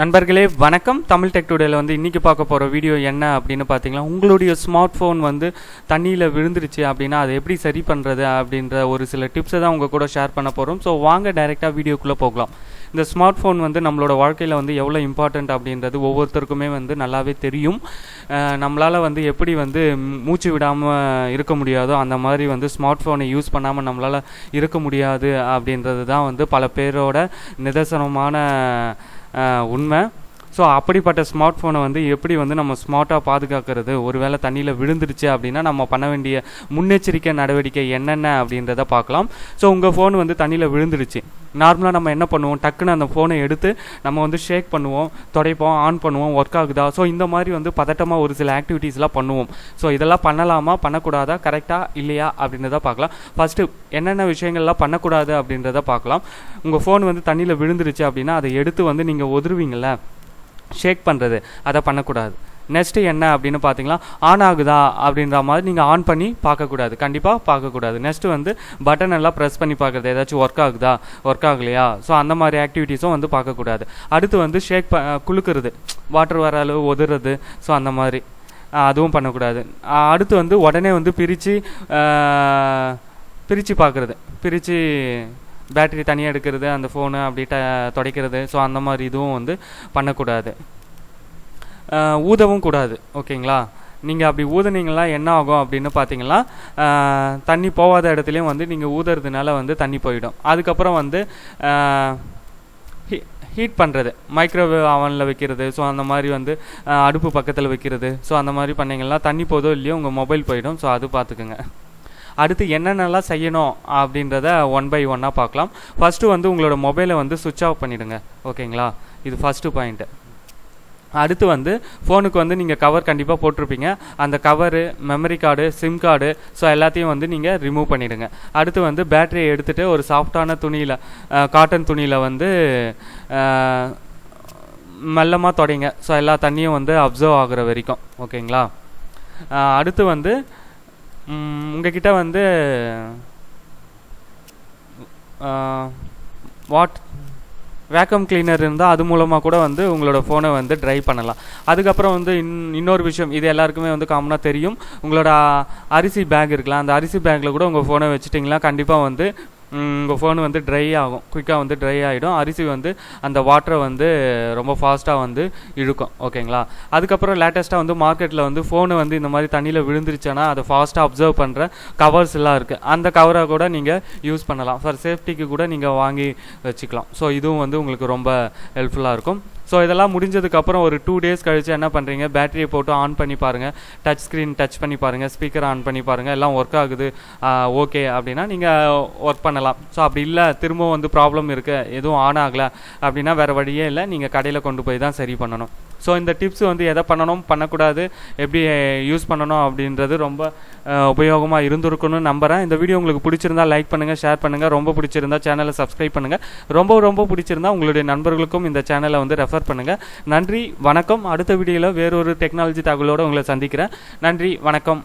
நண்பர்களே வணக்கம். தமிழ் டெக் டுடேல வந்து இன்றைக்கி பார்க்க போகிற வீடியோ என்ன அப்படின்னு பார்த்தீங்கன்னா உங்களுடைய ஸ்மார்ட் ஃபோன் வந்து தண்ணியில் விழுந்துருச்சு அப்படின்னா அதை எப்படி சரி பண்ணுறது அப்படின்ற ஒரு சில டிப்ஸை தான் உங்கள் கூட ஷேர் பண்ண போகிறோம் ஸோ வாங்க டைரெக்டாக வீடியோக்குள்ளே போகலாம். இந்த ஸ்மார்ட் ஃபோன் வந்து நம்மளோட வாழ்க்கையில் வந்து எவ்வளோ இம்பார்ட்டண்ட் அப்படின்றது ஒவ்வொருத்தருக்குமே வந்து நல்லாவே தெரியும். நம்மளால் வந்து எப்படி வந்து மூச்சு விடாமல் இருக்க முடியாதோ அந்த மாதிரி வந்து ஸ்மார்ட் ஃபோனை யூஸ் பண்ணாமல் நம்மளால் இருக்க முடியாது அப்படின்றது தான் வந்து பல பேரோட நிதர்சனமான உண்மை. ஸோ அப்படிப்பட்ட ஸ்மார்ட் ஃபோனை வந்து எப்படி வந்து நம்ம ஸ்மார்ட்டாக பாதுகாக்கிறது? ஒருவேளை தண்ணியில் விழுந்துருச்சு அப்படின்னா நம்ம பண்ண வேண்டிய முன்னெச்சரிக்கை நடவடிக்கை என்னென்ன அப்படின்றத பார்க்கலாம். ஸோ உங்கள் ஃபோன் வந்து தண்ணியில் விழுந்துருச்சு. நார்மலாக நம்ம என்ன பண்ணுவோம்? டக்குன்னு அந்த ஃபோனை எடுத்து நம்ம வந்து ஷேக் பண்ணுவோம் துடைப்போம் ஆன் பண்ணுவோம் ஒர்க் ஆகுதா? ஸோ இந்த மாதிரி வந்து பதட்டமாக ஒரு சில ஆக்டிவிட்டீஸ்லாம் பண்ணுவோம். ஸோ இதெல்லாம் பண்ணலாமா? பண்ணக்கூடாதா? கரெக்டாக இல்லையா? அப்படின்றத பார்க்கலாம். ஃபஸ்ட்டு என்னென்ன விஷயங்கள்லாம் பண்ணக்கூடாது அப்படின்றத பார்க்கலாம். உங்கள் ஃபோன் வந்து தண்ணியில் விழுந்துருச்சு அப்படின்னா அதை எடுத்து வந்து நீங்கள் உதறுவீங்கள்ல ஷேக் பண்ணுறது அதை பண்ணக்கூடாது. நெக்ஸ்ட்டு என்ன அப்படின்னு பார்த்தீங்கன்னா ஆன் ஆகுதா அப்படின்ற மாதிரி நீங்கள் ஆன் பண்ணி பார்க்கக்கூடாது. கண்டிப்பாக பார்க்கக்கூடாது. நெக்ஸ்ட்டு வந்து பட்டன் எல்லாம் ப்ரெஸ் பண்ணி பார்க்குறது. ஏதாச்சும் ஒர்க் ஆகுதா? ஒர்க் ஆகலையா? ஸோ அந்த மாதிரி ஆக்டிவிட்டீஸும் வந்து பார்க்கக்கூடாது. அடுத்து வந்து ஷேக் ப குளுக்கிறது வாட்டர் வர அளவு ஒதுறது. ஸோ அந்த மாதிரி. அதுவும் பண்ணக்கூடாது. அடுத்து வந்து உடனே வந்து பிரித்து பிரித்து பார்க்குறது. பிரித்து பேட்டரி தனியாக எடுக்கிறது அந்த ஃபோனு அப்படி ட துடைக்கிறது. ஸோ அந்த மாதிரி இதுவும் வந்து பண்ணக்கூடாது. ஊதவும் கூடாது. ஓகேங்களா? நீங்கள் அப்படி ஊதுனீங்களா என்ன ஆகும் அப்படின்னு பார்த்தீங்கன்னா தண்ணி போகாத இடத்துலையும் வந்து நீங்கள் ஊதுறதுனால வந்து தண்ணி போயிடும். அதுக்கப்புறம் வந்து ஹீட் பண்ணுறது மைக்ரோவேவ் அவனில் வைக்கிறது. ஸோ அந்த மாதிரி வந்து அடுப்பு பக்கத்தில் வைக்கிறது. ஸோ அந்த மாதிரி பண்ணீங்கன்னா தண்ணி போதோ இல்லையோ உங்கள் மொபைல் போயிடும். ஸோ அது பார்த்துக்குங்க அடுத்து என்னென்னலாம் செய்யணும் அப்படின்றத ஒன் பை ஒன்னாக பார்க்கலாம். ஃபஸ்ட்டு வந்து உங்களோட மொபைலை வந்து சுவிட்ச் ஆஃப் பண்ணிவிடுங்க ஓகேங்களா? இது ஃபஸ்ட்டு பாயிண்ட்டு அடுத்து வந்து ஃபோனுக்கு வந்து நீங்கள் கவர் கண்டிப்பாக போட்டிருப்பீங்க. அந்த cover memory card SIM card so எல்லாத்தையும் வந்து நீங்கள் ரிமூவ் பண்ணிவிடுங்க அடுத்து வந்து பேட்டரியை எடுத்துகிட்டு ஒரு சாஃப்டான துணியில் காட்டன் துணியில் வந்து மெல்லமாக தொடங்க. ஸோ எல்லா தண்ணியும் வந்து அப்சர்வ் ஆகுற வரைக்கும். ஓகேங்களா? அடுத்து வந்து உங்ககிட்ட வந்து வாட் வேக்கம் கிளீனர் இருந்தால் அது மூலமாக கூட வந்து உங்களோட ஃபோனை வந்து ட்ரை பண்ணலாம். அதுக்கப்புறம் வந்து இன் இன்னொரு விஷயம் இது எல்லாருக்குமே வந்து காமனாக தெரியும். உங்களோட அரிசி பேக் இருக்கலாம். அந்த அரிசி பேக்கில் கூட உங்கள் ஃபோனை வச்சுட்டிங்களா கண்டிப்பாக வந்து உங்கள் ஃபோன் வந்து ட்ரை ஆகும். குயிக்காக வந்து ட்ரை ஆகிடும் அரிசி வந்து அந்த வாட்டரை வந்து ரொம்ப ஃபாஸ்ட்டாக வந்து இழுக்கும். ஓகேங்களா? அதுக்கப்புறம் லேட்டஸ்ட்டாக வந்து மார்க்கெட்டில் வந்து ஃபோனு வந்து இந்த மாதிரி தண்ணியில் விழுந்துருச்சுன்னா அதை ஃபாஸ்ட்டாக அப்சர்வ் பண்ணுற கவர்ஸ் எல்லாம் இருக்குது அந்த கவரை கூட நீங்கள் யூஸ் பண்ணலாம். ஃபார் சேஃப்டிக்கு கூட நீங்கள் வாங்கி வச்சுக்கலாம். ஸோ இதுவும் வந்து உங்களுக்கு ரொம்ப ஹெல்ப்ஃபுல்லாக இருக்கும். ஸோ இதெல்லாம் முடிஞ்சதுக்கப்புறம் ஒரு டூ டேஸ் கழித்து என்ன பண்ணுறீங்க பேட்டரியை போட்டு ஆன் பண்ணி பாருங்கள் டச் ஸ்க்ரீன் டச் பண்ணி பாருங்கள் ஸ்பீக்கர் ஆன் பண்ணி பாருங்கள் எல்லாம் ஒர்க் ஆகுது. ஓகே அப்படின்னா நீங்கள் ஒர்க் பண்ணலாம். ஸோ அப்படி இல்லை திரும்பவும் வந்து ப்ராப்ளம் இருக்குது எதுவும் ஆன் ஆகலை அப்படின்னா வேறு வழியே இல்லை. நீங்கள் கடையில் கொண்டு போய் தான் சரி பண்ணணும். ஸோ இந்த டிப்ஸ் வந்து எதை பண்ணணும் பண்ணக்கூடாது எப்படி யூஸ் பண்ணணும் அப்படின்றது ரொம்ப உபயோகமாக இருந்திருக்குன்னு நம்புகிறேன் இந்த வீடியோ உங்களுக்கு பிடிச்சிருந்தா லைக் பண்ணுங்கள் ஷேர் பண்ணுங்கள் ரொம்ப பிடிச்சிருந்தா சேனலை சப்ஸ்கிரைப் பண்ணுங்கள் ரொம்ப ரொம்ப பிடிச்சிருந்தா உங்களுடைய நண்பர்களுக்கும் இந்த சேனலை வந்து ரெஃபர் பண்ணுங்கள் நன்றி வணக்கம். அடுத்த வீடியோவில் வேறொரு டெக்னாலஜி தகவலோடு உங்களை சந்திக்கிறேன். நன்றி வணக்கம்.